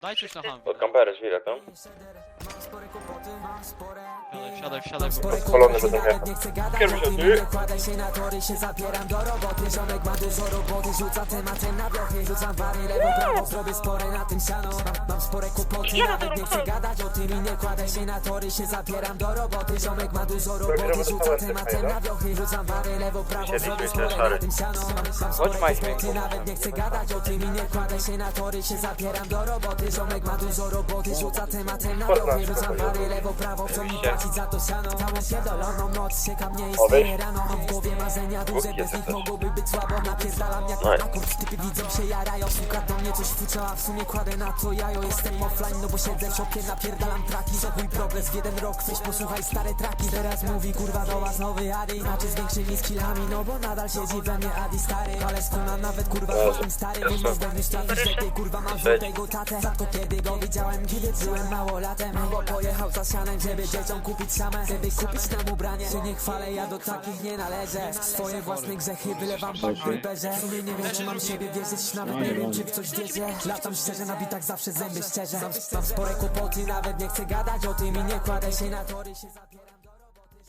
Daj coś na ham. Pod kamperę, żwirek, no. Wsiadaj, wsiadaj, wsiadaj. Spalony będą jechać. Nie chcę gadać o tym, nie kładę się na tory, się zapieram do roboty. Ziomek ma dużo roboty, rzuca tematem na blochy. Rzucam wary lewo, prawo, zrobię spore na tym siano. Mam, mam spore kłopoty, nawet nie chcę gadać o tym I nie kładę się na tory, się zapieram do roboty. Ziomek ma dużo roboty, rzuca tematem na blochy. Rzucam wary lewo, prawo, zrobię spore na tym siano. Mam, mam spore kłopoty, nawet nie chcę gadać o tym I nie kładę się na tory, się zapieram do roboty. Ziomek ma dużo roboty, rzuca tematem na blochy Rzucam lewo, prawo, co mi płacić za to siano Całą pierdoloną noc, czeka mnie istnieje rano Mam w głowie marzenia duże, bez nich mogłoby być słabo. Napierdalam jak Nice. akord, typy widzą się jarają Słucha do mnie coś fucza, w sumie kładę na to jajo Jestem offline, no bo siedzę w szopie, napierdalam traki To mój progres w jeden rok, weź posłuchaj stare traki. Teraz mówi kurwa do was nowy Adi Znaczy z większymi skillami, no bo nadal siedzi we mnie Adi stary. Ale skuna nawet kurwa z własnym starym Nie mógł niż trafić, że ty kurwa mam żółtego tatę. Rzadko kiedy go widziałem, kiedy byłem małolatem bo pojechał za sianem, żeby dzieciom kupić samę. Żeby kupić nam ubranie, się nie chwalę, ja do takich nie należę Swoje własne grzechy wylewam po berze W sumie nie wiem czy mam siebie wierzyć, nawet nie wiem czy w coś wierzę. Latam szczerze, na bitach zawsze zęby szczerze. Mam, mam spore kłopoty, nawet nie chcę gadać o tym I nie kładę się na tory, się za...